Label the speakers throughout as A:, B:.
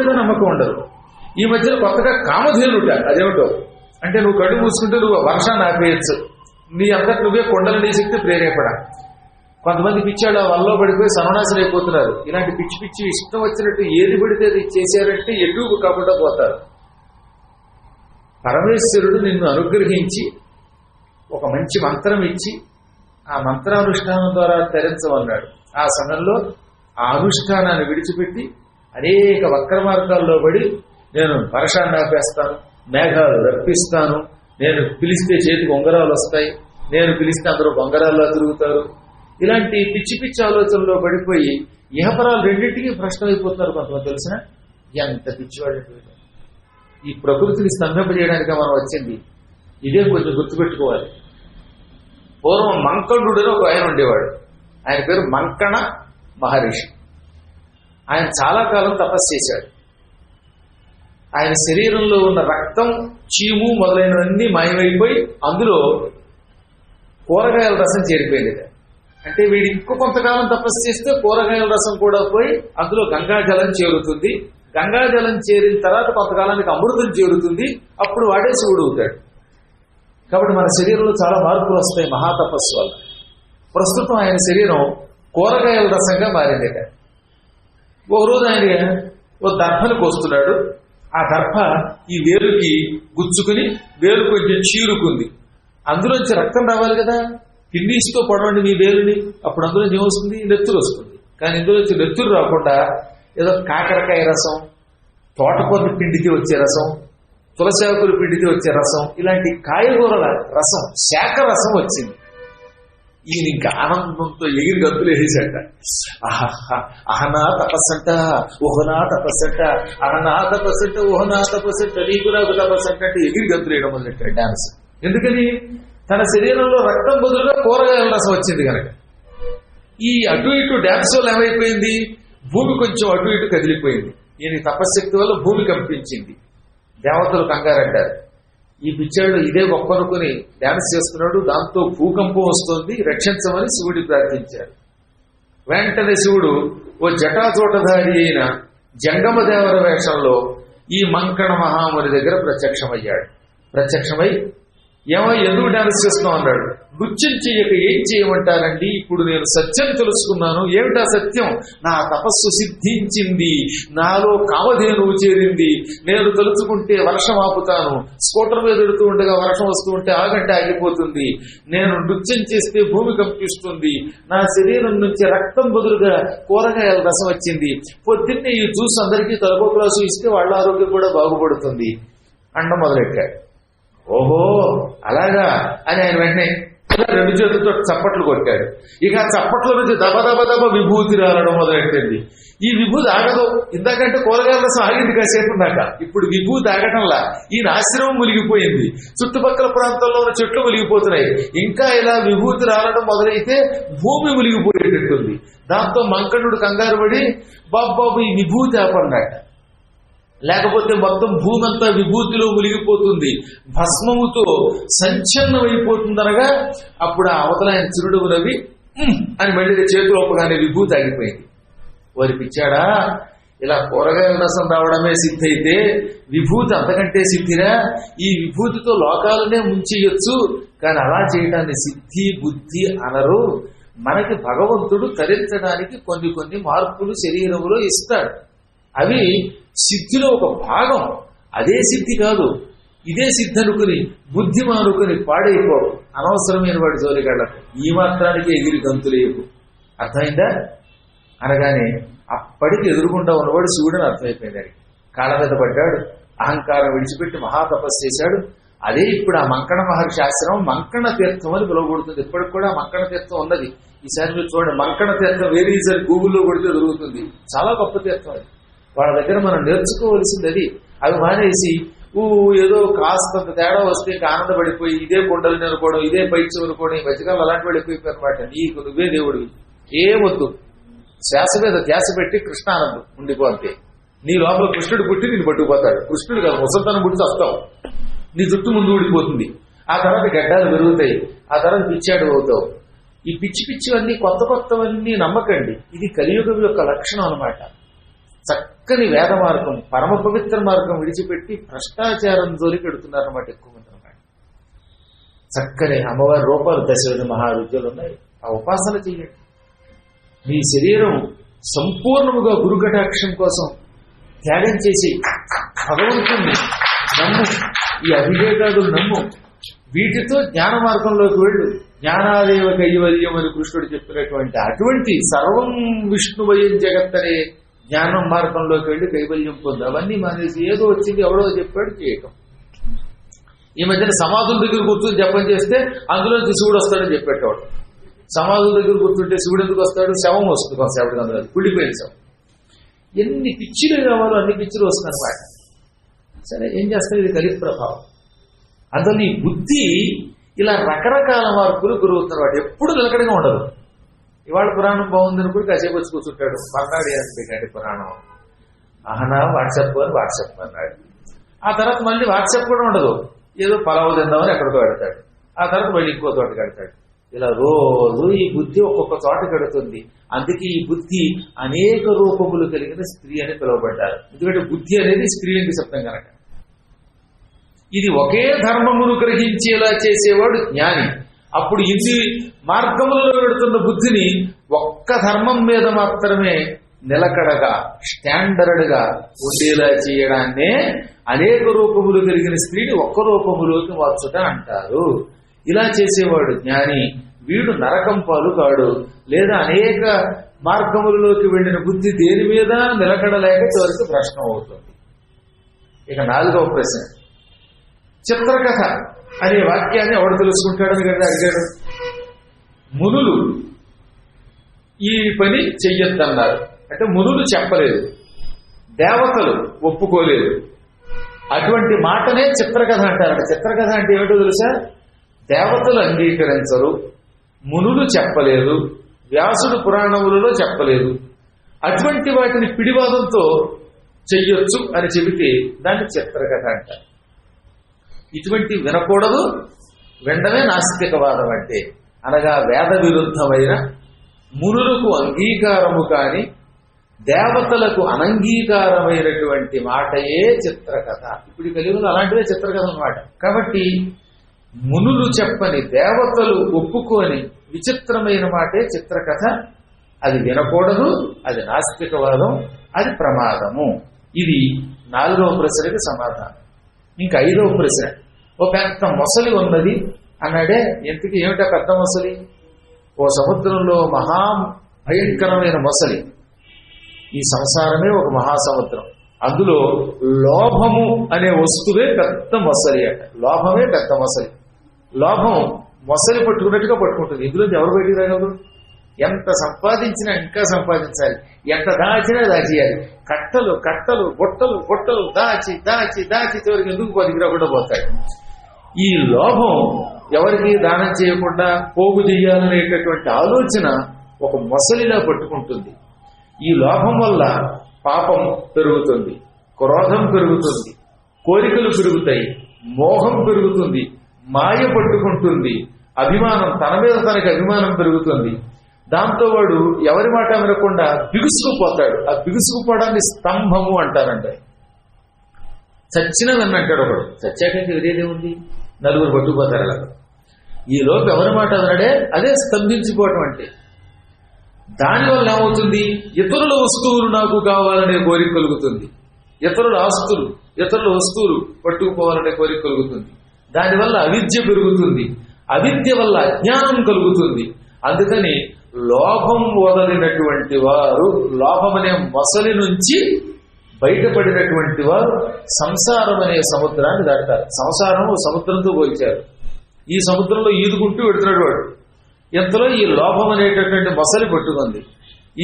A: మీద నమ్మకం ఉండదు. ఈ మధ్యన కొత్తగా కామధేనుట అదేమిటో? అంటే నువ్వు కళ్ళు మూసుకుంటే నువ్వు వర్షాన్ని ఆపేయచ్చు. నీ అంతటి నువ్వే కొండలు నీ శక్తి ప్రేరేపడ కొంతమంది పిచ్చాడు వల్ల పడిపోయి సర్వనాశనం అయిపోతున్నారు. ఇలాంటి పిచ్చి పిచ్చి ఇష్టం వచ్చినట్టు ఏది పడితే అది చేశారంటే ఎటు కాకుండా పోతారు. పరమేశ్వరుడు నిన్ను అనుగ్రహించి ఒక మంచి మంత్రం ఇచ్చి ఆ మంత్రానుష్ఠానం ద్వారా తెరించమన్నాడు. ఆ సమయంలో ఆ అనుష్ఠానాన్ని విడిచిపెట్టి అనేక వక్ర మార్గాల్లో పడి నేను వర్షాన్ని ఆపేస్తాను మేఘాలు రప్పిస్తాను నేను పిలిస్తే చేతికి ఉంగరాలు వస్తాయి నేను పిలిస్తే అందరూ బొంగరాల్లో తిరుగుతారు. ఇలాంటి పిచ్చి పిచ్చి ఆలోచనలో పడిపోయి ఇహపరాలు రెండింటికి ప్రశ్న అయిపోతున్నారు కొంతమంది తెలిసిన ఎంత పిచ్చివాడు ఈ ప్రకృతిని స్తంభింపజేయడానికి మనం వచ్చింది. ఇదే కొంచెం గుర్తుపెట్టుకోవాలి. పూర్వం మంకణుడు ఒక ఆయన ఉండేవాడు. ఆయన పేరు మంకణ మహర్షి. ఆయన చాలా కాలం తపస్సు చేశాడు. ఆయన శరీరంలో ఉన్న రక్తం చీము మొదలైనవన్నీ మాయమైపోయి అందులో కూరగాయల రసం చేరిపోయింది. అంటే వీడు ఇంకో కొంతకాలం తపస్సు చేస్తే కూరగాయల రసం కూడా పోయి అందులో గంగాజలం చేరుతుంది. గంగాజలం చేరిన తర్వాత కొంతకాలానికి అమృతం చేరుతుంది. అప్పుడు వాడే శివుడు అవుతాడు. కాబట్టి మన శరీరంలో చాలా మార్పులు వస్తాయి మహాతపస్సు వల్ల. ప్రస్తుతం ఆయన శరీరం కూరగాయల రసంగా మారింది ఒక రోజు ఆయన ఓ దర్భను కోస్తున్నాడు. ఆ దర్భ ఈ వేలుకి గుచ్చుకుని వేలు కొంచెం చీరుకుంది. అందులోంచి రక్తం రావాలి కదా. కిడ్నీస్తో పడవండి మీ వేలుని. అప్పుడు అందులోంచి ఏమొస్తుంది? నెత్తురు వస్తుంది. కానీ ఇందులోంచి నెత్తురు రాకుండా ఏదో కాకరకాయ రసం తోటకూర పిండికి వచ్చే రసం తులసాకులు పిండికి వచ్చే రసం ఇలాంటి కాయగూరల రసం శాఖ రసం వచ్చింది. ఈయన ఇంకా ఆనందంతో ఎగిరి గంతులు వేసేసట అహనా తపస్సంట ఓహనా తపస్సంట అహనా తపస్సంట ఓహనా తపస్సంట నీకు నాకు తపస్సంట అంటే ఎగిరి గంతులు వేయడం మొదలెట్టాడు డాన్స్. ఎందుకని? తన శరీరంలో రక్తం బదులుగా కూరగాయల రసం వచ్చింది కనుక. ఈ అటు ఇటు డాన్స్ వల్ల ఏమైపోయింది? భూమి కొంచెం అటు ఇటు కదిలిపోయింది. ఈయన తపశ్శక్తి వల్ల భూమి కంపించింది. దేవతలు కంగారంటారు. ఈ పిచ్చాడు ఇదే గొప్ప డాన్స్ డ్యాన్స్ చేస్తున్నాడు దాంతో భూకంపం వస్తుంది రక్షించమని శివుడి ప్రార్థించాడు. వెంటనే శివుడు ఓ జటాచోటధారి అయిన జంగమదేవర వేషంలో ఈ మంకణ మహాముని దగ్గర ప్రత్యక్షమయ్యాడు. ప్రత్యక్షమై ఏమో ఎందుకు డాన్స్ చేస్తున్నావు అన్నాడు. నృత్యం చేయక ఏం చేయమంటారండి? ఇప్పుడు నేను సత్యం తెలుసుకున్నాను. ఏమిటా సత్యం? నా తపస్సు సిద్ధించింది. నాలో కామధేనువు చేరింది. నేను తలుచుకుంటే వర్షం ఆపుతాను. స్కూటర్ మీద పెడుతూ ఉండగా వర్షం వస్తూ ఉంటే ఆగంటే ఆగిపోతుంది. నేను నృత్యం చేస్తే భూమి కంపిస్తుంది. నా శరీరం నుంచి రక్తం బదులుగా కూరగాయల రసం వచ్చింది. పొద్దున్నే ఈ జ్యూస్ అందరికీ తలపో గ్లాసు ఇస్తే వాళ్ళ ఆరోగ్యం కూడా బాగుపడుతుంది. అండం మొదలెట్టాడు ఓహో అలాగా? అని ఆయన వెంటనే రెండు చేతులతో చప్పట్లు కొట్టాడు. ఇక ఆ చప్పట్ల నుంచి దబ దబ దబ విభూతి రాలడం మొదలెట్టింది. ఈ విభూతి ఆగదు. ఇందాకంటే కూరగాయల రసం ఆగింది కాసేపు దాకా ఇప్పుడు విభూతి ఆగటంలా. ఈయన ఆశ్రమం ములిగిపోయింది చుట్టుపక్కల ప్రాంతంలో ఉన్న చెట్లు ములిగిపోతున్నాయి ఇంకా ఇలా విభూతి రాలడం మొదలైతే భూమి మునిగిపోయేటట్టుంది. దాంతో మంకణుడు కంగారు పడి బాబు బాబు ఈ విభూతి ఆపన్నాడు లేకపోతే మొత్తం భూమి అంతా విభూతిలో మునిగిపోతుంది. భస్మముతో సంచలనమైపోతుందనగా అప్పుడు ఆ అవతల ఆయన చిరుడు రవి అని మళ్ళీ చేతులు ఒప్పగానే విభూతి ఆగిపోయింది. వారి పిచ్చాడా ఇలా కూరగాయల రసం రావడమే సిద్ధి అయితే విభూతి అంతకంటే సిద్ధిరా? ఈ విభూతితో లోకాలనే ముంచేయొచ్చు కానీ అలా చేయడాన్ని సిద్ధి బుద్ధి అనరు. మనకి భగవంతుడు తరించడానికి కొన్ని కొన్ని మార్పులు శరీరంలో ఇస్తాడు. అవి సిద్ధిలో ఒక భాగం. అదే సిద్ధి కాదు. ఇదే సిద్ధి అనుకుని బుద్ధి మానుకుని పాడైపో. అనవసరమైన వాడి జోలికెళ్ళకు ఈ మాత్రానికి ఎగిరి గంతులేయకు అర్థమైందా? అనగానే అప్పటికి ఎదురుకుండా ఉన్నవాడు శివుడని అర్థమైపోయింది ఆయనకి. కాళ్ళ మీద పడ్డాడు. అహంకారం విడిచిపెట్టి మహాతపస్సు చేశాడు. అదే ఇప్పుడు ఆ మంకణ మహర్షి ఆశ్రమం మంకణ తీర్థం అని పిలువబడుతుంది. ఇప్పటికి కూడా మంకణ తీర్థం ఉన్నది. ఈసారి మీరు చూడండి మంకణ తీర్థం వేరే ఈసారి గూగుల్లో కొడితే దొరుకుతుంది. చాలా గొప్ప తీర్థం అది. వాళ్ళ దగ్గర మనం నేర్చుకోవలసింది అది అవి మానేసి ఊ ఏదో కాస్తంత తేడా వస్తే ఇంకా ఆనందపడిపోయి ఇదే కొండలు అనుకోవడం ఇదే పైత్యం అనుకోవడం ఈ మధ్యకాలం అలాంటి వాడు ఎక్కువైపోయారు అనమాట నీకు నువ్వే దేవుడివి. ఏమొద్దు. శ్వాస మీద ధ్యాస పెట్టి కృష్ణానందం ఉండిపోతే నీ లోపల కృష్ణుడు పుట్టి నేను పట్టుకుపోతాడు. కృష్ణుడు కాదు ముసల్తనం పుట్టి వస్తావు నీ జుట్టు ముందు ఊడిపోతుంది. ఆ తర్వాత గడ్డాలు పెరుగుతాయి. ఆ తర్వాత పిచ్చాడు అవుతావు. ఈ పిచ్చి పిచ్చివన్నీ కొత్త కొత్తవన్నీ నమ్మకండి. ఇది కలియుగం యొక్క లక్షణం అనమాట చక్కని వేద మార్గం పరమ పవిత్ర మార్గం విడిచిపెట్టి భ్రష్టాచారం జోలికి పెడుతున్నారన్నమాట ఎక్కువ మంది అన్నమాట చక్కని అమ్మవారి రూపాలు దశవిధ మహావిద్యలు ఉన్నాయి. ఆ ఉపాసన చేయండి. మీ శరీరం సంపూర్ణముగా గురుకటాక్షం కోసం త్యాగం చేసి భగవంతుణ్ణి నమ్ము ఈ అభిషేకాదులు నమ్ము. వీటితో జ్ఞాన మార్గంలోకి వెళ్ళు. జ్ఞానాదేవ కైవల్యం అని కృష్ణుడు చెప్పినటువంటి అటువంటి సర్వం విష్ణువయం జగత్ అనే జ్ఞానం మార్గంలోకి వెళ్ళి కైవల్యం పొందు అవన్నీ మానేసి ఏదో వచ్చింది ఎవడో చెప్పాడు చేయటం. ఈ మధ్యన సమాధుల దగ్గర కూర్చొని జపం చేస్తే అందులో శివుడు వస్తాడని చెప్పేటవాడు సమాధుల దగ్గర కూర్చుంటే శివుడు ఎందుకు వస్తాడు? శవం వస్తుంది కొంతసేపటికి అందులో కుళ్ళిపోయిన శవం. ఎన్ని పిచ్చిలు కావాలో అన్ని పిచ్చిలు వస్తాయన్నమాట సరే ఏం చేస్తారు ఇది కలిపి ప్రభావం. అందులో ఈ బుద్ధి ఇలా రకరకాల మార్పులు గురవుతున్నారు వాడు. ఎప్పుడు నిలకడగా ఉండదు. ఇవాళ పురాణం బాగుందని కూడా కాసేపు వచ్చి కూర్చుంటాడు. మర్నాడు ఏంటంటే పురాణం. అహనా వాట్సాప్ అని వాట్సాప్ అన్నాడు ఆ తర్వాత మళ్ళీ వాట్సాప్ కూడా ఉండదు. ఏదో పలావు తిందామని ఎక్కడికో పెడతాడు ఆ తర్వాత మళ్ళీ ఇంకో చోట కడతాడు ఇలా రోజు ఈ బుద్ధి ఒక్కొక్క చోట కడుతుంది అందుకే ఈ బుద్ధి అనేక రూపములు కలిగిన స్త్రీ అని పిలువబడ్డారు. ఎందుకంటే బుద్ధి అనేది స్త్రీలింగ శబ్దం కనుక. ఇది ఒకే ధర్మమును గ్రహించేలా చేసేవాడు జ్ఞాని. అప్పుడు ఇన్ని మార్గములో పెడుతున్న బుద్ధిని ఒక్క ధర్మం మీద మాత్రమే నిలకడగా స్టాండర్డ్గా ఉండేలా చేయడాన్నే అనేక రూపములు కలిగిన స్త్రీని ఒక్క రూపములోకి మార్చుట అంటారు. ఇలా చేసేవాడు జ్ఞాని వీడు నరకం పాలు కాడు. లేదా అనేక మార్గములలోకి వెళ్ళిన బుద్ధి దేని మీద నిలకడలేక చివరికి ప్రశ్న అవుతుంది. ఇక నాలుగవ ప్రశ్న. చిత్రకథ అనే వాక్యాన్ని ఎవడు తెలుసుకుంటాడని కదా అడిగాడు? మునులు ఈ పని చెయ్యొద్దన్నారు. అంటే మునులు చెప్పలేదు. దేవతలు ఒప్పుకోలేదు. అటువంటి మాటనే చిత్రకథ అంటారు చిత్రకథ అంటే ఏమిటో తెలుసా? దేవతలు అంగీకరించరు మునులు చెప్పలేదు వ్యాసుడు పురాణములలో చెప్పలేదు. అటువంటి వాటిని పిడివాదంతో చెయ్యొచ్చు అని చెబితే దాన్ని చిత్రకథ అంటారు. ఇటువంటి వినకూడదు వినడమే నాస్తికవాదం అంటే. అనగా వేద విరుద్ధమైన మునులకు అంగీకారము కాని దేవతలకు అనంగీకారమైనటువంటి మాటయే చిత్రకథ. ఇప్పుడు కలిగిన అలాంటివే చిత్రకథ అనమాట కాబట్టి మునులు చెప్పని దేవతలు ఒప్పుకొని విచిత్రమైన మాటే చిత్రకథ. అది వినకూడదు అది నాస్తికవాదం అది ప్రమాదము. ఇది నాలుగవ ప్రశ్నకి సమాధానం. ఇంకా ఐదవ ప్రశ్న. ఓ పెద్ద మొసలి ఉన్నది. అన్నాడే ఎందుకు? ఏమిటా పెద్ద మొసలి? ఓ సముద్రంలో మహా భయంకరమైన మొసలి. ఈ సంసారమే ఒక మహాసముద్రం. అందులో లోభము అనే వస్తువే పెద్ద మొసలి అంట. లోభమే పెద్ద మొసలి. లోభం మొసలి పట్టుకున్నట్టుగా పట్టుకుంటుంది. ఇందులో ఎవరు బయటికి రాగలరు? ఎంత సంపాదించినా ఇంకా సంపాదించాలి. ఎంత దాచినా దాచేయాలి. కట్టలు కట్టలు బొట్టలు బొట్టలు దాచి దాచి దాచి చివరికి ఎందుకు పదికి రాకుండా పోతాయి? ఈ లోభం ఎవరికి దానం చేయకుండా పోగు చేయాలనేటటువంటి ఆలోచన ఒక మొసలిలా పట్టుకుంటుంది. ఈ లోభం వల్ల పాపం పెరుగుతుంది క్రోధం పెరుగుతుంది కోరికలు పెరుగుతాయి మోహం పెరుగుతుంది మాయ పట్టుకుంటుంది అభిమానం తన మీద తనకి అభిమానం పెరుగుతుంది. దాంతో వాడు ఎవరి మాట వినకుండా బిగుసుకుపోతాడు. ఆ బిగుసుకుపోవడాన్ని స్తంభము అంటారంట. చచ్చిన విన్నంటాడు ఒకడు. చచ్చాక ఇంక వేరేదే ఉంది నలుగురు పట్టుకుపోతారు అలా. ఈ లోపు ఎవరి మాట అన్నాడే? అదే స్తంభించిపోవటం అంటే. దానివల్ల ఏమవుతుంది? ఇతరుల వస్తువులు నాకు కావాలనే కోరిక కలుగుతుంది. ఇతరుల ఆస్తులు ఇతరుల వస్తువులు పట్టుకుపోవాలనే కోరిక కలుగుతుంది. దానివల్ల అవిద్య పెరుగుతుంది. అవిద్య వల్ల అజ్ఞానం కలుగుతుంది. అందుకని లోభం వదలినటువంటి వారు లోభం అనే మొసలి నుంచి బయటపడినటువంటి వారు సంసారం అనే సముద్రాన్ని దాటారు. సంసారం సముద్రంతో పోల్చారు. ఈ సముద్రంలో ఈదుకుంటూ పెడుతున్నాడు వాడు. ఇంతలో ఈ లోభం అనేటటువంటి మొసలి పట్టుకుంది.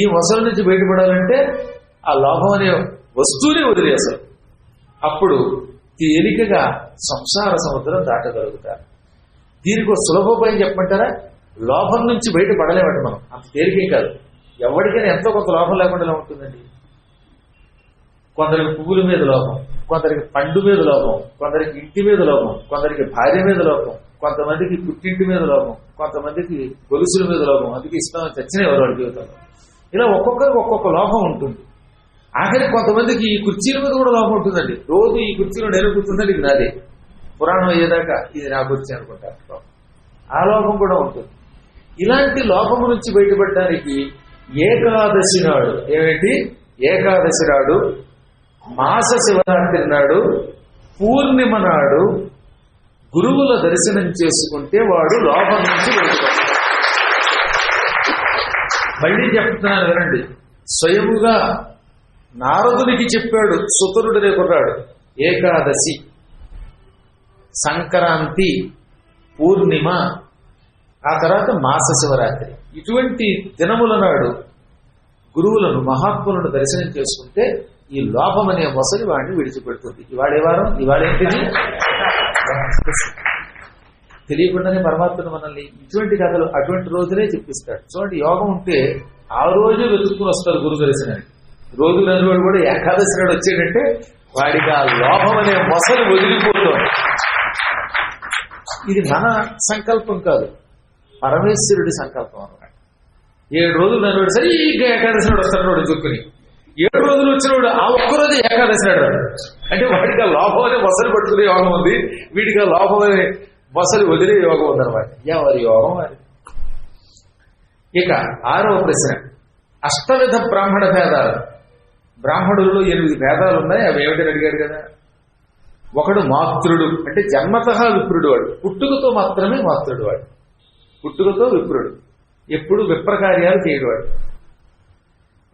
A: ఈ మొసలి నుంచి బయటపడాలంటే ఆ లోభం అనే వస్తువునే వదిలేశారు. అప్పుడు తేలికగా సంసార సముద్రం దాటగలుగుతారు. దీనికి ఒక సులభోపాయం చెప్పమంటారా? లోభం నుంచి బయటపడలేమంటే మనం. అంత తేలికే కాదు. ఎవరికైనా ఎంతో కొంత లోభం లేకుండా ఉంటుందండి. కొందరికి పువ్వుల మీద లోపం కొందరికి పండు మీద లోపం కొందరికి ఇంటి మీద లోపం కొందరికి భార్య మీద లోపం కొంతమందికి పుట్టింటి మీద లోపం కొంతమందికి గొలుసుల మీద లోపం అందుకే ఇష్టం చచ్చిన ఎవరు వాళ్ళ జీవితంలో? ఇలా ఒక్కొక్కరికి ఒక్కొక్క లోపం ఉంటుంది. ఆఖరి కొంతమందికి ఈ కుర్చీల మీద కూడా లోపం ఉంటుందండి. రోజు ఈ కుర్చీలో నేను కూర్చుందండి ఇది నాదే. పురాణం అయ్యేదాకా ఇది నా కుర్చీ అనుకుంటారు ఆ లోపం కూడా ఉంటుంది. ఇలాంటి లోపం నుంచి బయటపడడానికి ఏకాదశి నాడు ఏమిటి? ఏకాదశి నాడు మాస శివరాత్రి నాడు పూర్ణిమ నాడు గురువుల దర్శనం చేసుకుంటే వాడు లోపం నుంచి వెళ్ళిపోతాడు. మళ్ళీ చెప్తున్నాను వినండి. స్వయముగా నారదునికి చెప్పాడు సుతరుడు కుర్రాడు ఏకాదశి సంక్రాంతి పూర్ణిమ ఆ తర్వాత మాస శివరాత్రి. ఇటువంటి దినముల నాడు గురువులను మహాత్ములను దర్శనం చేసుకుంటే ఈ లోపం అనే మొసలి వాడిని విడిచిపెడుతుంది. ఇవాళే వారం ఇవాళేంటిది తెలియకుండానే పరమాత్మను మనల్ని ఇటువంటి కథలు అటువంటి రోజునే చెప్పిస్తాడు. చూడండి యోగం ఉంటే ఆ రోజే వెతుక్కుని వస్తారు గురు దర్శనానికి. రోజు నలుగురు కూడా ఏకాదశి నాడు వచ్చాడంటే వాడికి ఆ లోపం అనే మొసలు వదిలిపోతుంది. ఇది మన సంకల్పం కాదు. పరమేశ్వరుడి సంకల్పం అనమాట ఏడు రోజులు నన్ను సరే ఈ ఏకాదశి నాడు వస్తాడు వాడు ఏడు రోజులు వచ్చినవాడు ఆ ఒక్కరోజు ఏకాదశి నాడు. అంటే వాడికి ఆ లోపం అనే పట్టుకునే యోగం ఉంది. వీడికి ఆ లోపం అనే వదిలే యోగం ఉందన్నమాట ఎవరి యోగం వారి ఇక ఆరవ ప్రశ్న. అష్టవిధ బ్రాహ్మణ భేదాలు. బ్రాహ్మణుల్లో ఎనిమిది భేదాలు ఉన్నాయి. అవి ఏమిటని అడిగాడు కదా. ఒకడు మాతృడు అంటే జన్మత విప్రుడు వాడు. పుట్టుకతో మాత్రమే మాతృడు వాడు. పుట్టుకతో విప్రుడు. ఎప్పుడు విప్రకార్యాలు చేయడవాడు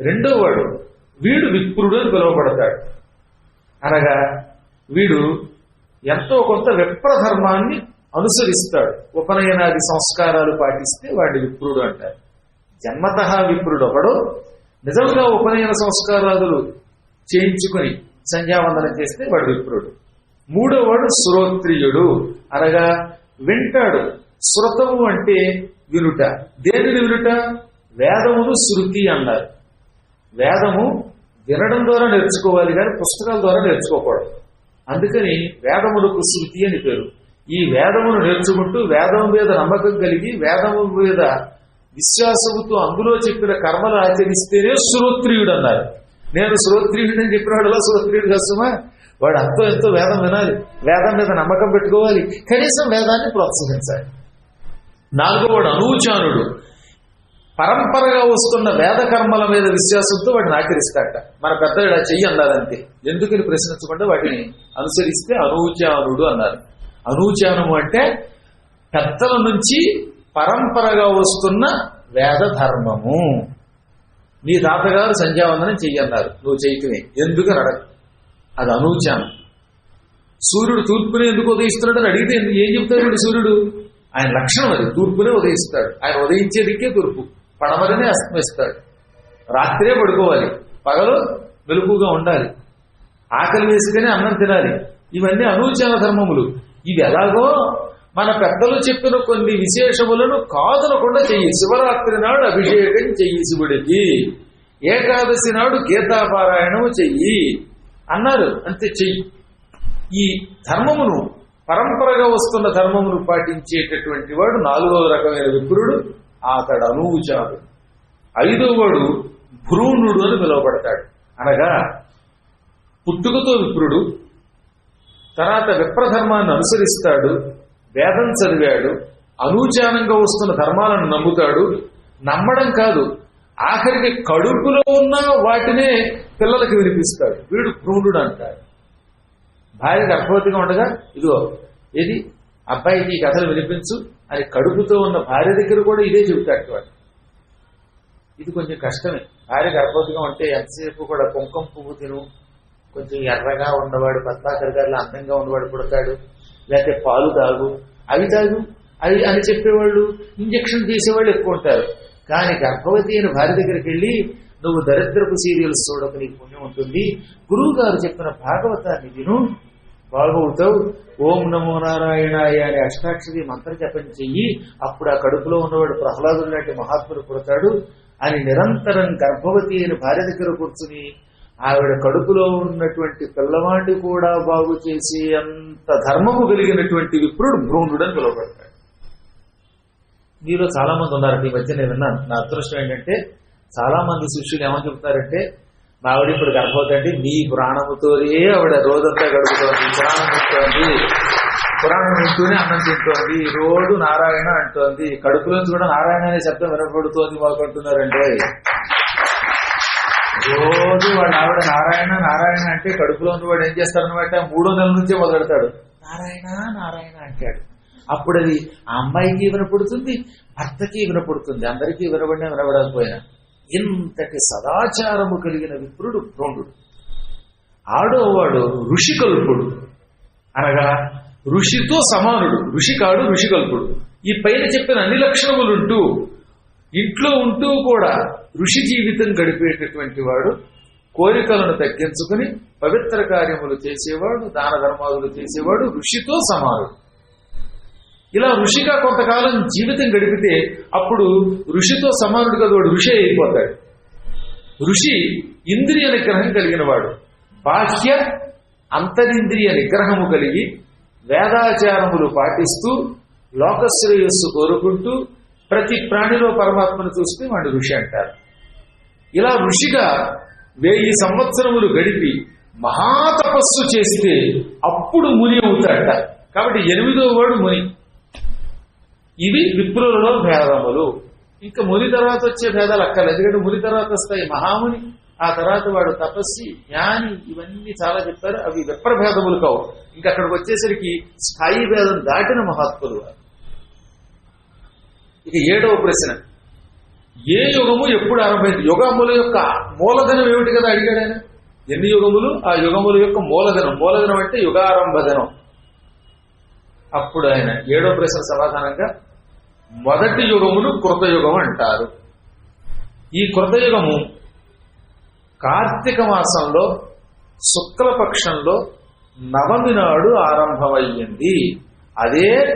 A: రెండో వాడు వీడు విప్రుడు అని పిలువబడతాడు. అనగా వీడు ఎంతో కొంత విప్రధర్మాన్ని అనుసరిస్తాడు. ఉపనయనాది సంస్కారాలు పాటిస్తే వాడి విప్రుడు అంటారు. జన్మత విప్రుడు ఒకడు. నిజంగా ఉపనయన సంస్కారాలు చేయించుకుని సంధ్యావందనం చేస్తే వాడు విప్రుడు. మూడో వాడు శ్రోత్రియుడు. అనగా వింటాడు. శృతము అంటే వినుట. దేనిని వినుట? వేదమును శృతి అన్నారు. వేదము వినడం ద్వారా నేర్చుకోవాలి కానీ పుస్తకాల ద్వారా నేర్చుకోకూడదు. అందుకని వేదములకు శృతి అని పేరు. ఈ వేదమును నేర్చుకుంటూ వేదం మీద నమ్మకం కలిగి వేదము మీద విశ్వాసముతో అందులో చెప్పిన కర్మలు ఆచరిస్తేనే శ్రోత్రియుడు అన్నారు నేను శ్రోత్రియుడు అని చెప్పినాడు శ్రోత్రియుడు కష్టమా వాడు అంతో ఎంతో వేదం వినాలి. వేదం మీద నమ్మకం పెట్టుకోవాలి. కనీసం వేదాన్ని ప్రోత్సహించాలి. నాలుగో వాడు అనూచానుడు. పరంపరగా వస్తున్న వేద కర్మల మీద విశ్వాసంతో వాటిని ఆచరిస్తాడట మన పెద్దలు ఇలా చెయ్యి అన్నారంతే ఎందుకని ప్రశ్నించకుండా వాటిని అనుసరిస్తే అనూచానుడు అన్నారు. అనూచానము అంటే పెద్దల నుంచి పరంపరగా వస్తున్న వేద ధర్మము. నీ తాతగారు సంధ్యావందనం చెయ్యన్నారు నువ్వు చేయటమే ఎందుకని అడగ? అది అనూచానం. సూర్యుడు తూర్పునే ఎందుకు ఉదయిస్తున్నాడు అని అడిగితే ఎందుకు- ఏం చెప్తాడు సూర్యుడు? ఆయన లక్షణం అది. తూర్పునే ఉదయిస్తాడు. ఆయన ఉదయించేదికే తూర్పు. పడమరనే అస్తమిస్తాడు. రాత్రే పడుకోవాలి. పగలు వెలుపుగా ఉండాలి. ఆకలి వేసుకుని అన్నం తినాలి. ఇవన్నీ అనూచన ధర్మములు. ఇవి ఎలాగో మన పెద్దలు చెప్పిన కొన్ని విశేషములను కాదనకుండా చెయ్యి. శివరాత్రి నాడు అభిషేకం చెయ్యి శివుడికి. ఏకాదశి నాడు గీతాపారాయణము చెయ్యి. అన్నారు. అంతే చెయ్యి. ఈ ధర్మమును పరంపరగా వస్తున్న ధర్మమును పాటించేటటువంటి వాడు నాలుగవ రకమైన విప్రుడు. అతడు అనూచాడు ఐదవ వాడు భ్రూణుడు అని పిలువబడతాడు. అనగా పుట్టుకతో విప్రుడు తర్వాత విప్రధర్మాన్ని అనుసరిస్తాడు వేదం చదివాడు అనూచానంగా వస్తున్న ధర్మాలను నమ్ముతాడు. నమ్మడం కాదు ఆఖరికి కడుపులో ఉన్న వాటినే పిల్లలకి వినిపిస్తాడు. వీడు భ్రూణుడు అంటాడు. భార్య గర్భవతిగా ఉండగా ఇదిగో ఏది? అబ్బాయికి ఈ కథలు వినిపించు. అని కడుపుతో ఉన్న భార్య దగ్గర కూడా ఇదే చెబుతాడు వాడు ఇది కొంచెం కష్టమే. భార్య గర్భవతిగా ఉంటే ఎంతసేపు కూడా కుంకుమ పువ్వు తిను. కొంచెం ఎర్రగా ఉన్నవాడు పద్మాకర్ గారిలో అందంగా ఉన్నవాడు పుడతాడు. లేకపోతే పాలు తాగు. అవి తాగు. అవి అని చెప్పేవాళ్ళు ఇంజక్షన్ తీసేవాళ్ళు ఎక్కువ ఉంటారు. కానీ గర్భవతి అయిన భార్య దగ్గరికి వెళ్ళి నువ్వు దరిద్రపు సీరియల్స్ చూడక నీకు పుణ్యం ఉంటుంది. గురువు గారు చెప్పిన భాగవతాన్ని విను. బాగవుతావు ఓం నమో నారాయణాయ అనే అష్టాక్షరి మంత్ర జపం చెయ్యి. అప్పుడు ఆ కడుపులో ఉన్నవాడు ప్రహ్లాదుడు లాంటి మహాత్ముడు పుడతాడు. అని నిరంతరం గర్భవతి అయిన భార్య దగ్గర కూర్చుని ఆవిడ కడుపులో ఉన్నటువంటి పిల్లవాడిని కూడా బాగు చేసి అంత ధర్మము కలిగినటువంటి విప్రుడు భ్రూణుడు అని పిలువబడతాడు. మీలో చాలా మంది ఉన్నారు ఈ మధ్య నేను విన్నాను నా అదృష్టం ఏంటంటే చాలా మంది శిష్యులు ఏమని చెప్తారంటే మా ఆవిడ ఇప్పుడు గర్భవతి మీ నీ ప్రాణముతోనే ఆవిడ రోజంతా గడుపుతోంది. పురాణం ఇస్తోంది పురాణం వింటూనే అన్నం తింటోంది. రోడ్డు నారాయణ అంటోంది. కడుపులోంచి కూడా నారాయణ అనే శబ్దం వినపడుతోంది మాకు అంటున్నారంటే రోజు వాళ్ళ ఆవిడ నారాయణ నారాయణ అంటే కడుపులోంచి వాడు ఏం చేస్తారనమాట మూడో నెలల నుంచే మొదలెడతాడు. నారాయణ నారాయణ అంటాడు. అప్పుడు అది ఆ అమ్మాయికి వినపడుతుంది భర్తకి వినపడుతుంది. అందరికీ వినబడినా వినబడకపోయినా. ఇంతటి సదాచారము కలిగిన విప్రుడు ద్రోణుడు ఆడోవాడు ఋషికల్పుడు అనగా ఋషితో సమానుడు. ఋషి కాడు ఋషికల్పుడు. ఈ పైన చెప్పిన అన్ని లక్షణములుంటూ ఇంట్లో ఉంటూ కూడా ఋషి జీవితం గడిపేటటువంటి వాడు కోరికలను తగ్గించుకుని పవిత్ర కార్యములు చేసేవాడు దాన ధర్మాదులు చేసేవాడు ఋషితో సమానుడు. ఇలా ఋషిగా కొంతకాలం జీవితం గడిపితే అప్పుడు ఋషితో సమానుడు వాడు ఋషి అయిపోతాడు. ఋషి ఇంద్రియ నిగ్రహం కలిగిన వాడు. బాహ్య అంతరింద్రియ నిగ్రహము కలిగి వేదాచారములు పాటిస్తూ లోకశ్రేయస్సు కోరుకుంటూ ప్రతి ప్రాణిలో పరమాత్మను చూస్తే వాడు ఋషి అంటారు. ఇలా ఋషిగా వెయ్యి సంవత్సరములు గడిపి మహాతపస్సు చేస్తే అప్పుడు ముని అవుతాడట. కాబట్టి ఎనిమిదో వాడు ముని. ఇవి విప్రులలో భేదములు. ఇంకా ముని తర్వాత వచ్చే భేదాలు అక్కర్లేదు. ఎందుకంటే ముని తర్వాత వస్తాయి మహాముని ఆ తర్వాత వాడు తపస్సి జ్ఞాని ఇవన్నీ చాలా చెప్తారు అవి విప్రభేదములు కావు. ఇంకా అక్కడికి వచ్చేసరికి స్థాయి భేదం దాటిన మహాత్ములు వారు. ఇక ఏడవ ప్రశ్న. ఏ యుగము ఎప్పుడు ఆరంభమైంది? యుగముల యొక్క మూలధనం ఏమిటి కదా అడిగాడు ఆయన. ఎన్ని యుగములు? ఆ యుగముల యొక్క మూలధనం. మూలధనం అంటే యుగారంభ ధనం అప్పుడు ఆయన ఏడో ప్రశ్న సమాధానంగా మొదటి యుగమును కృతయుగం అంటారు. ఈ కృతయుగము కార్తీక మాసంలో శుక్లపక్షంలో నవమి నాడు ఆరంభమయ్యింది. అదే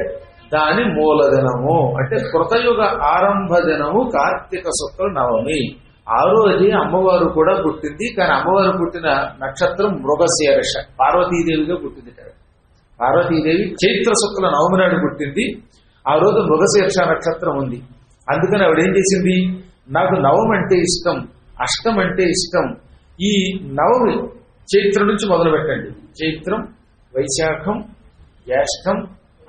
A: దాని మూలదినము. అంటే కృతయుగ ఆరంభ దినము కార్తీక శుక్ల నవమి. ఆ రోజే అమ్మవారు కూడా పుట్టింది. కానీ అమ్మవారు పుట్టిన నక్షత్రం మృగశీర్ష. పార్వతీదేవిగా పుట్టింది పార్వతీదేవి చైత్ర శుక్ల నవమి నాడు పుట్టింది. ఆ రోజు మృగశీర్ష నక్షత్రం ఉంది. అందుకని ఆవిడ ఏం చేసింది? నాకు నవం అంటే ఇష్టం అష్టం అంటే ఇష్టం. ఈ నవమి చైత్రం నుంచి మొదలు పెట్టండి. చైత్రం వైశాఖం జ్యేష్టం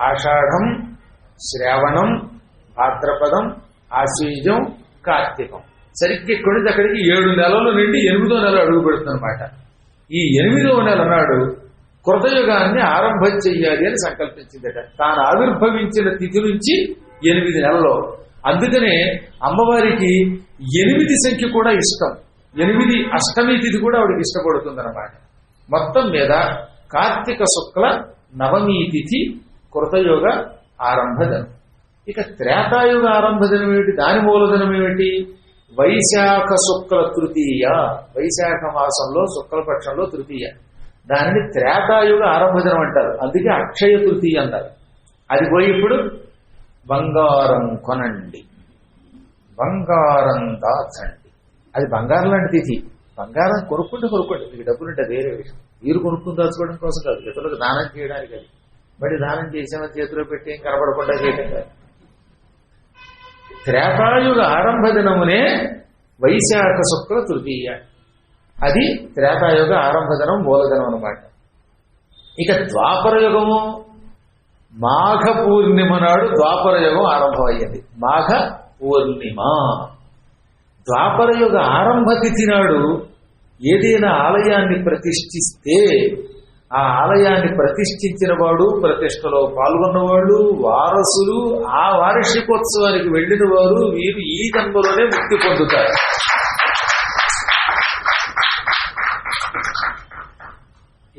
A: ఆషాఢం శ్రావణం భాద్రపదం ఆశీజం కార్తీకం. సరిగ్గా ఇక్కడి నుంచి అక్కడికి ఏడు నెలల నుండి ఎనిమిదో నెల అడుగు పెడుతుందన్నమాట. ఈ ఎనిమిదో నెల నాడు కృతయుగాన్ని ఆరంభం చెయ్యాలి అని సంకల్పించిందట. తాను ఆవిర్భవించిన తిథి నుంచి ఎనిమిది నెలలో. అందుకనే అమ్మవారికి ఎనిమిది సంఖ్య కూడా ఇష్టం. ఎనిమిది అష్టమి తిథి కూడా ఆవిడకి ఇష్టపడుతుందన్నమాట. మొత్తం మీద కార్తీక శుక్ల నవమీ తిథి కృతయుగ ఆరంభదనం. ఇక త్రేతాయుగ ఆరంభదనం ఏమిటి? దాని మూలధనం ఏమిటి? వైశాఖ శుక్ల తృతీయ. వైశాఖ మాసంలో శుక్లపక్షంలో తృతీయ. దానిని త్రేతాయుగ ఆరంభజనం అంటారు. అందుకే అక్షయ తృతీయ అంటారు. అది పోయి ఇప్పుడు బంగారం కొనండి. బంగారం దాచండి. అది బంగారం లాంటి తిథి. బంగారం కొనుక్కుంటే కొనుక్కోండి. మీకు డబ్బులుంటే వేరే విషయం. మీరు కొనుక్కుని దాచుకోవడం కోసం కాదు. ఇతరులకు దానం చేయడానికి అది. మరి దానం చేసిన చేతిలో పెట్టి ఏం కనబడకుండా చేయడం కాదు. త్రేతాయుగ ఆరంభ దినమునే వైశాఖ శుక్ల తృతీయ. అది త్రేతాయుగ ఆరంభధనం మూలధనం అనమాట ఇక ద్వాపర యుగము మాఘ పూర్ణిమ నాడు ద్వాపర యుగం ఆరంభమయ్యింది. మాఘ పూర్ణిమ ద్వాపర యుగ ఆరంభ తిథి నాడు ఏదైనా ఆలయాన్ని ప్రతిష్ఠిస్తే ఆ ఆలయాన్ని ప్రతిష్ఠించిన వాడు ప్రతిష్టలో పాల్గొన్నవాళ్ళు వారసులు ఆ వార్షికోత్సవానికి వెళ్ళిన వారు వీరు ఈ జన్మలోనే ముక్తి పొందుతారు.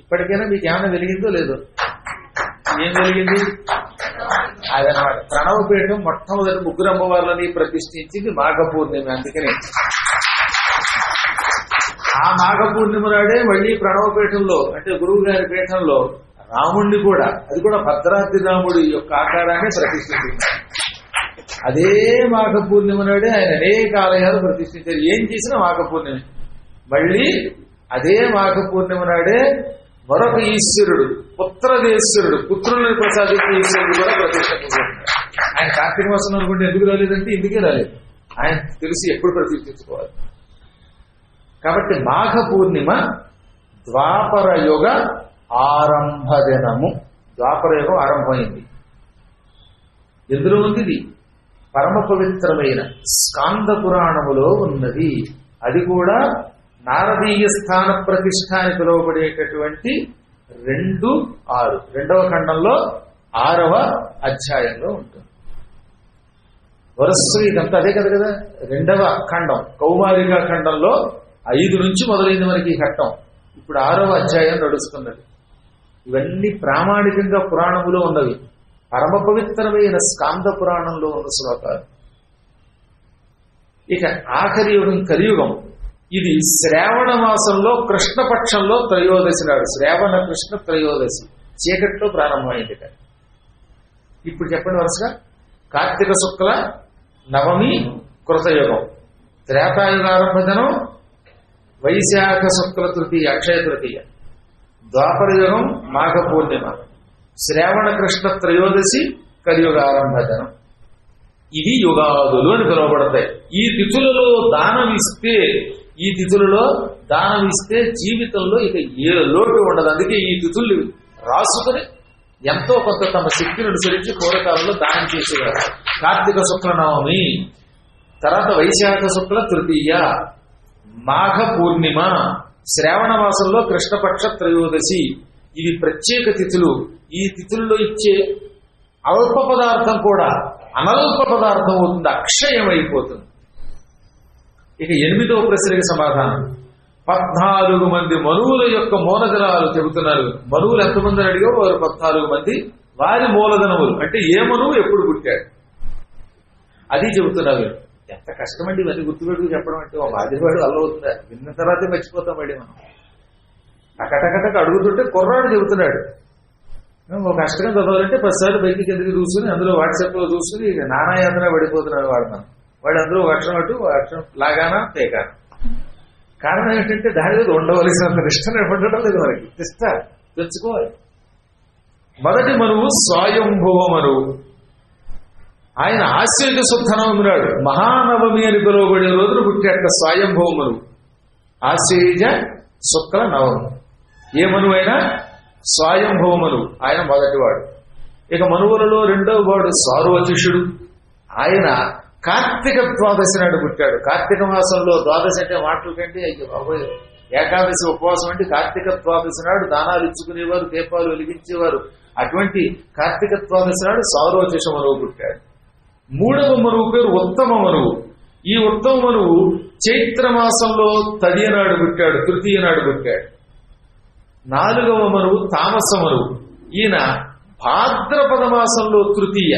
A: ఇప్పటికైనా మీకు ఏమైనా వెలిగిందో లేదో. ఏం వెలిగింది? అదనమాట. ప్రణవపీఠం మొట్టమొదటి ముగ్గురు అమ్మవార్లని ప్రతిష్ఠించింది మాఘ పూర్ణిమ అందుకని. ఆ మాఘ పూర్ణిమ నాడే మళ్ళీ ప్రణవపీఠంలో అంటే గురువు గారి పీఠంలో రాముణ్ణి కూడా అది కూడా భద్రాద్రి రాముడి యొక్క ఆకారాన్ని ప్రతిష్ఠించింది. అదే మాఘ పూర్ణిమ నాడే ఆయన అనేక ఆలయాలు ప్రతిష్ఠించారు. ఏం చేసినా మాఘ పూర్ణిమ మళ్ళీ అదే మాఘ పూర్ణిమ నాడే మరొక ఈశ్వరుడు పుత్రదేశ్వరుడు పుత్రులను ప్రసాదించే ఈశ్వరుడు కూడా ప్రతిష్ఠించారు ఆయన కార్తీక మాసం అనుకుంటే ఎందుకు రాలేదంటే ఇందుకే రాలేదు. ఆయన తెలిసి ఎప్పుడు ప్రతిష్ఠించుకోవాలి. కాబట్టి మాఘ పూర్ణిమ ద్వాపర యుగ ఆరంభ దినము. ద్వాపర యుగం ఆరంభమైంది. ఎందులో ఉంది ఇది? పరమ పవిత్రమైన స్కాంద పురాణములో ఉన్నది. అది కూడా నారదీయ స్థాన ప్రతిష్ట అని పిలువబడేటటువంటి రెండు ఆరు. రెండవ ఖండంలో ఆరవ అధ్యాయంలో ఉంటుంది. వరుస ఇదంతా అదే కదా కదా? రెండవ ఖండం. కౌమారిక ఖండంలో ఐదు నుంచి మొదలైంది మనకి ఈ ఘట్టం. ఇప్పుడు ఆరవ అధ్యాయం నడుస్తున్నది. ఇవన్నీ ప్రామాణికంగా పురాణములో ఉన్నవి. పరమ పవిత్రమైన స్కాంద పురాణంలో ఉన్న శ్లోకాలు. ఇక ఆఖరి యుగం కలియుగం. ఇది శ్రావణ మాసంలో కృష్ణపక్షంలో త్రయోదశి నాడు. శ్రావణ కృష్ణ త్రయోదశి. చీకట్లో ప్రారంభమైంది ఇప్పుడు చెప్పండి వరుసగా. కార్తీక శుక్ల నవమి కృతయుగం. త్రేతాయుగ వైశాఖ శుక్ల తృతీయ అక్షయ తృతీయ. ద్వాపర యుగం మాఘ పూర్ణిమ. శ్రావణ కృష్ణ త్రయోదశి కలియుగ ఆరంభజనం ఇవి యుగాదులు అని పిలువబడతాయి. ఈ తిథులలో దానం ఇస్తే ఈ తిథులలో దానం ఇస్తే జీవితంలో ఇక ఏ లోటు ఉండదు. అందుకే ఈ తిథుల్ని రాసుకుని ఎంతో కొంత తమ శక్తిని అనుసరించి పూర్వకాలంలో దానం చేసేవారు. కార్తీక శుక్ల నవమి తర్వాత వైశాఖ శుక్ల తృతీయ మాఘ పూర్ణిమ శ్రావణ మాసంలో కృష్ణపక్ష త్రయోదశి. ఇవి ప్రత్యేక తిథులు. ఈ తిథుల్లో ఇచ్చే అల్ప పదార్థం కూడా అనల్ప పదార్థం అవుతుంది అక్షయం అయిపోతుంది ఇక ఎనిమిదవ ప్రశ్నకి సమాధానం. పద్నాలుగు మంది మనువుల యొక్క మూలధనాలు చెబుతున్నారు. మనువులు ఎంతమంది అడిగో వారు పద్నాలుగు మంది. వారి మూలధనములు. అంటే ఏ మనువు ఎప్పుడు పుట్టాడు? అది చెబుతున్నారు. ఎంత కష్టమండి ఇవన్నీ గుర్తుపెట్టుకు చెప్పడం అంటే ఒక బాధ్యవాడు అల్లవుతుందా విన్న తర్వాతే మర్చిపోతాం మళ్ళీ మనం. అకటకటక అడుగుతుంటే కుర్రాడు చెబుతున్నాడు. ఒక కష్టంగా చదవాలంటే పదిసార్లు బయటికి ఎందుకు చూసుకుని అందులో వాట్సాప్లో చూసుకుని ఇక నానాయాతన పడిపోతున్నాడు వాడు మనం. వాళ్ళందరూ వర్షం అటు వర్షం లాగానా తేగానా కారణం ఏంటంటే దాని మీద ఉండవలసినంత నిష్ట నిలబడడం లేదు మనకి. నిష్ట తెచ్చుకోవాలి. మొదటి మనువు స్వయంభువ మనువు ఆయన ఆశ్చర్య శుద్ధనవమినాడు మహానవమి అని పిలువబడే రోజున పుట్టాక స్వయంభవ మనువు ఆశ్చర్య శుక్ల నవము. ఏ మనువైనా స్వయంభవ మనువు ఆయన మొదటివాడు. ఇక మనువులలో రెండవ వాడు సార్వచిషుడు ఆయన కార్తీక ద్వాదశి నాడు పుట్టాడు. కార్తీక మాసంలో ద్వాదశి అంటే మాటలు కంటే అయ్యో బాబోయ్ ఏకాదశి ఉపవాసం అంటే కార్తీక ద్వాదశి నాడు దానాలు ఇచ్చుకునేవారు దీపాలు వెలిగించేవారు. అటువంటి కార్తీక ద్వాదశి నాడు సారోచిష మనువు పుట్టాడు. మూడవ మనువు పేరు ఉత్తమ మనువు ఈ ఉత్తమ మనువు చైత్ర మాసంలో తదియ నాడు పుట్టాడు తృతీయ నాడు పుట్టాడు. నాలుగవ మనువు తామస మనువు ఈయన భాద్రపద మాసంలో తృతీయ.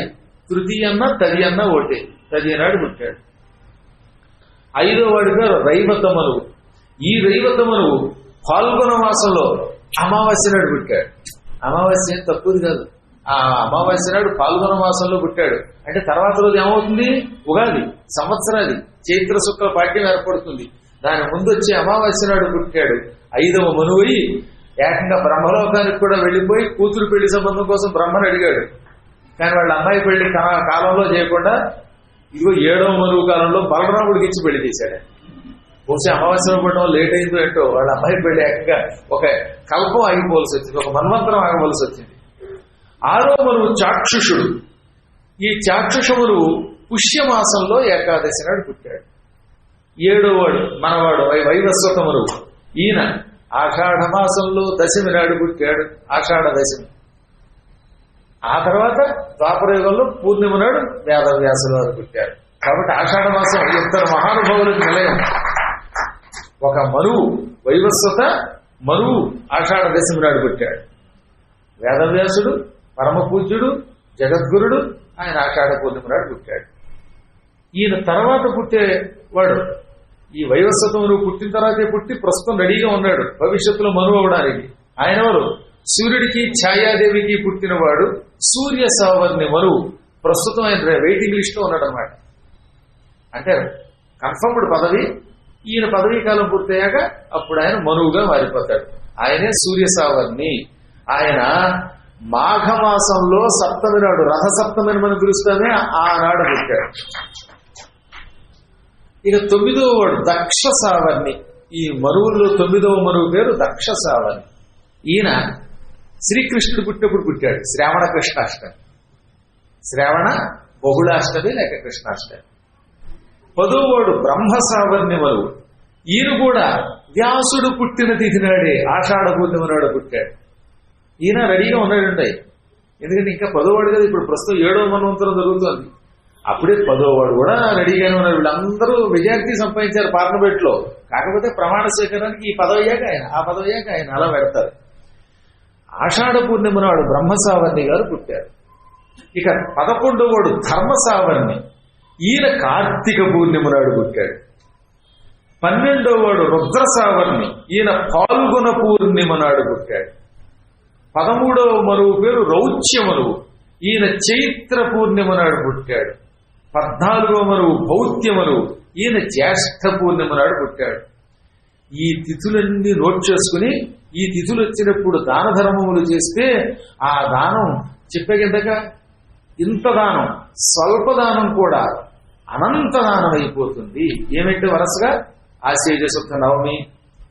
A: తృతీయ అన్న తది అన్న ఒకటే సజీనాడు నాడు పుట్టాడు. ఐదో వాడిగా రైవత ఈ రైవత పాల్గొన మాసంలో అమావాస్య నాడు పుట్టాడు. అమావాస్య తక్కువది కాదు. ఆ అమావాస్య నాడు పాల్గొన మాసంలో పుట్టాడు. అంటే తర్వాత రోజు ఏమవుతుంది? ఉగాది సంవత్సరాది చైత్ర శుక్ల పాఠ్యం ఏర్పడుతుంది. దాని ముందు వచ్చి అమావాస్య నాడు పుట్టాడు. ఐదవ మనువై ఏకంగా బ్రహ్మలోకానికి కూడా వెళ్ళిపోయి కూతురు పెళ్ళి సంబంధం కోసం బ్రహ్మను అడిగాడు. కానీ వాళ్ళ అమ్మాయి పెళ్ళి కా- కాలంలో చేయకుండా ఇదిగో ఏడవ మరువు కాలంలో బలరాముడికి ఇచ్చి పెళ్ళి చేశాడు. బహుశా అమావాస్య పడడం లేట్ అయిందో ఏంటో వాళ్ళ అమ్మాయి పెళ్ళి ఏకంగా ఒక కల్పం ఆగిపోవలసి వచ్చింది ఒక మన్వంతరం ఆగవలసి వచ్చింది. ఆరో మరువు చాక్షుషుడు. ఈ చాక్షుషములు పుష్యమాసంలో ఏకాదశి నాడు పుట్టాడు. ఏడోవాడు మనవాడు వై- ఈయన ఆషాఢ మాసంలో దశమి నాడు పుట్టాడు ఆషాఢ దశమి. ఆ తర్వాత ద్వాపరయుగంలో పూర్ణిమ నాడు వేదవ్యాసుల వారు పుట్టారు. కాబట్టి ఆషాఢ మాసం ఇద్దరు మహానుభావులకు నిలయం. ఒక మరువు వైవస్వత మరువు ఆషాఢ దశమి నాడు పుట్టాడు. వేదవ్యాసుడు పరమ పూజ్యుడు జగద్గురుడు ఆయన ఆషాఢ పూర్ణిమ నాడు పుట్టాడు. ఈయన తర్వాత పుట్టేవాడు ఈ వైవస్వతమును పుట్టిన తర్వాతే పుట్టి ప్రస్తుతం రెడీగా ఉన్నాడు. భవిష్యత్తులో మనువు అవడానికి ఆయన ఎవరు? సూర్యుడికి ఛాయాదేవికి పుట్టినవాడు సూర్య సావర్ణి మనువు ప్రస్తుతం ఆయన వెయిటింగ్ లిస్ట్లో ఉన్నాడు అనమాట అంటే కన్ఫర్మ్డ్ పదవి ఈయన పదవీ కాలం పూర్తయ్యాక అప్పుడు ఆయన మనువుగా మారిపోతాడు. ఆయనే సూర్య సావర్ణి ఆయన మాఘమాసంలో సప్తమి నాడు రథసప్తమిని మనం పిలుస్తామే ఆనాడు పుట్టాడు. ఇక తొమ్మిదవ వాడు దక్ష సావర్ణి ఈ మరువుల్లో తొమ్మిదవ మరువు పేరు దక్ష సావర్ణి ఈయన శ్రీకృష్ణుడు పుట్టినప్పుడు పుట్టాడు. శ్రావణ కృష్ణాష్టమి. శ్రావణ బహుళాష్టమి లేక కృష్ణాష్టమి. పదోవాడు బ్రహ్మ సావర్ణ్యములు ఈయన కూడా వ్యాసుడు పుట్టిన తిథి నాడే ఆషాఢ పూర్ణిమ నాడు పుట్టాడు. ఈయన రెడీగా ఉన్నాడండి. ఎందుకంటే ఇంకా పదోవాడు కదా ఇప్పుడు ప్రస్తుతం ఏడవ మన్వంతరం జరుగుతుంది. అప్పుడే పదోవాడు కూడా రెడీగానే ఉన్నారు. వీళ్ళందరూ విద్యార్థి సంపాదించారు పార్లమెంట్లో కాకపోతే ప్రమాణ స్వీకారానికి ఈ పదవయ్యాక ఆయన ఆ పదవయ్యాక ఆయన. అలా పెడతారు. ఆషాఢ పూర్ణిమ నాడు బ్రహ్మసావర్ణి గారు పుట్టారు. ఇక పదకొండవవాడు ధర్మసావర్ణి. ఈయన కార్తీక పూర్ణిమ నాడు పుట్టాడు. పన్నెండవవాడు రుద్రసావర్ణి. ఈయన పాల్గొన పూర్ణిమ నాడు పుట్టాడు. పదమూడవ మరువు పేరు రౌచ్య మరువు ఈయన చైత్ర పూర్ణిమ నాడు పుట్టాడు. పద్నాలుగవ మరువు భౌత్యమరు ఈయన జ్యేష్ఠ పూర్ణిమ నాడు పుట్టాడు. ఈ తిథులన్నీ నోట్ చేసుకుని ఈ తిథులు వచ్చినప్పుడు దాన ధర్మములు చేస్తే ఆ దానం చెప్పేకింతగా ఇంత దానం స్వల్ప దానం కూడా అనంత దానం అయిపోతుంది ఏమిటి వరసగా? ఆశేజ శుద్ధ నవమి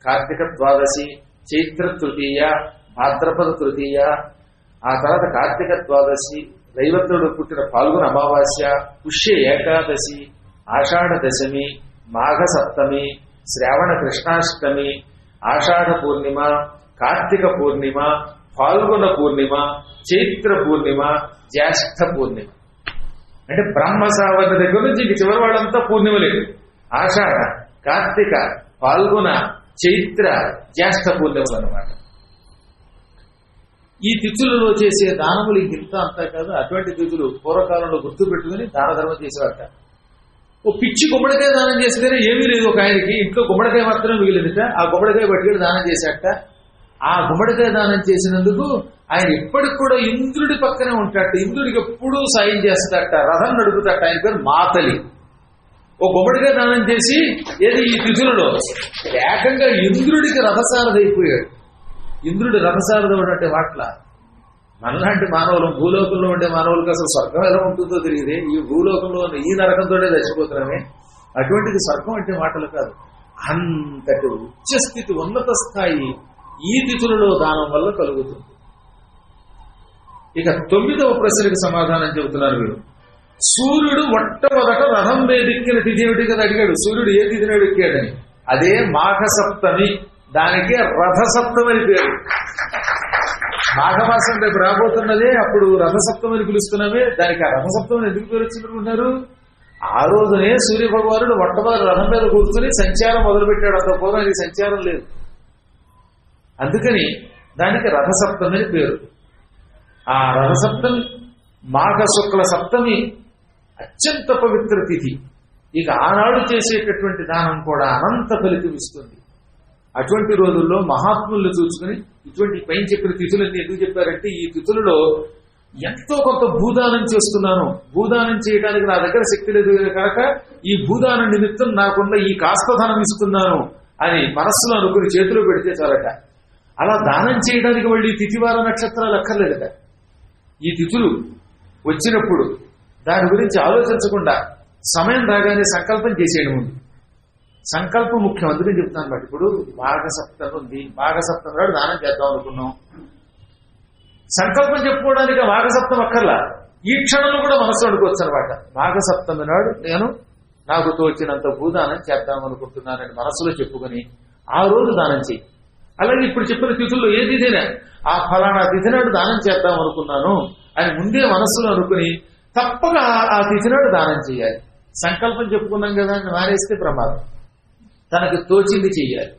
A: కార్తీక ద్వాదశి చైత్ర తృతీయ భాద్రపద తృతీయ ఆ తర్వాత కార్తీక ద్వాదశి దైవత్రుడు పుట్టిన పాల్గొన అమావాస్య పుష్య ఏకాదశి ఆషాఢ దశమి మాఘ సప్తమి శ్రావణ కృష్ణాష్టమి ఆషాఢ పూర్ణిమ కార్తీక పూర్ణిమ పాల్గొన పూర్ణిమ చైత్ర పూర్ణిమ జ్యేష్ఠ పూర్ణిమ. అంటే బ్రహ్మ సావర్ణ దగ్గర నుంచి ఇంక చివరి వాళ్ళంతా పూర్ణిమలేదు ఆషాఢ కార్తీక పాల్గొన చైత్ర జ్యేష్ఠ పూర్ణిమలు అనమాట ఈ తిథులలో చేసే దానములు ఇంత అంతా కాదు అటువంటి తిథులు పూర్వకాలంలో గుర్తు పెట్టుకుని దాన ధర్మం చేసేవాట ఓ పిచ్చి గుమ్మడికాయ దానం చేస్తేనే ఏమీ లేదు ఒక ఆయనకి. ఇంట్లో గుమ్మడికాయ మాత్రమే మిగిలిందిట ఆ గుమ్మడికాయ పట్టుకెళ్ళి దానం చేశాట ఆ గుమ్మడికాయ దానం చేసినందుకు ఆయన ఇప్పటికి కూడా ఇంద్రుడి పక్కనే ఉంటాట ఇంద్రుడికి ఎప్పుడూ సాయం చేస్తాట రథం నడుపుతాట ఆయన పేరు మాతలి. ఓ గుమ్మడికాయ దానం చేసి ఏది ఈ తిథులలో? ఏకంగా ఇంద్రుడికి రథసారథైపోయాడు ఇంద్రుడి రథసారథం అంటే వాట్ల? మనలాంటి మానవులు భూలోకంలో ఉండే మానవులకు అసలు స్వర్గం ఎలా ఉంటుందో తెలియదు. ఈ భూలోకంలో ఉన్న ఈ నరకంతోనే చచ్చిపోతున్నామే. అటువంటిది స్వర్గం అంటే మాటలు కాదు. అంతటి ఉచ్చస్థితి ఉన్నత స్థాయి ఈ తిథులలో దానం వల్ల కలుగుతుంది. ఇక తొమ్మిదవ ప్రశ్నకి సమాధానం చెబుతున్నారు వీడు. సూర్యుడు మొట్టమొదట రథం వేదిక్కిన తిథి ఏమిటి కదా అడిగాడు. సూర్యుడు ఏ తిథిని ఎక్కాడని. అదే మాఘ సప్తమి దానికి రథసప్తమి అని పేరు. మాఘమాసం రేపు రాబోతున్నదే అప్పుడు రథసప్తమి అని పిలుస్తున్నామే. దానికి ఆ రథసప్తమి ఎందుకు పేరు వచ్చినట్టున్నారు ఆ రోజునే సూర్య భగవానుడు మొట్టమొదటి రథం మీద కూర్చుని సంచారం మొదలుపెట్టాడు. అంత పూర్వం ఇది సంచారం లేదు. అందుకని దానికి రథసప్తమి అని పేరు. ఆ రథసప్తమి మాఘ శుక్ల సప్తమి అత్యంత పవిత్ర తిథి. ఇక ఆనాడు చేసేటటువంటి దానం కూడా అనంత ఫలితం ఇస్తుంది. అటువంటి రోజుల్లో మహాత్ముల్ని చూసుకుని ఇటువంటి పైన చెప్పిన తిథులన్నీ ఎందుకు చెప్పారంటే ఈ తిథులలో ఎంతో కొంత భూదానం చేస్తున్నాను. భూదానం చేయడానికి నా దగ్గర శక్తి లేదు కనుక ఈ భూదానం నిమిత్తం నాకున్న ఈ కాస్త ధనం ఇస్తున్నాను అని మనస్సులో అనుకుని చేతిలో పెడితే చాలట. అలా దానం చేయడానికి మళ్ళీ తిథివార నక్షత్రాలు అక్కర్లేదట. ఈ తిథులు వచ్చినప్పుడు దాని గురించి ఆలోచించకుండా సమయం రాగానే సంకల్పం చేసేయడం ఉంది. సంకల్పం ముఖ్యం. అందుకే చెప్తాను బట్ ఇప్పుడు భాగసప్తం ఉంది భాగసప్తం నాడు దానం చేద్దాం అనుకున్నాం. సంకల్పం చెప్పుకోవడానికి భాగసప్తం అక్కర్లా. ఈ క్షణంలో కూడా మనసు అనుకోవచ్చు అనమాట భాగసప్తమి నాడు నేను నాకు తోచినంత భూదానం చేద్దాం అనుకుంటున్నానని మనసులో చెప్పుకొని ఆ రోజు దానం చేయి అలాగే ఇప్పుడు చెప్పిన తిథుల్లో ఏ తిథినా ఆ ఫలానా తిథి నాడు దానం చేద్దాం అనుకున్నాను అని ముందే మనస్సులో అనుకుని తప్పక ఆ- ఆ తిథి నాడు దానం చేయాలి సంకల్పం చెప్పుకున్నాం కదా అని మారేస్తే ప్రమాదం. తనకు తోచింది చెయ్యాలి.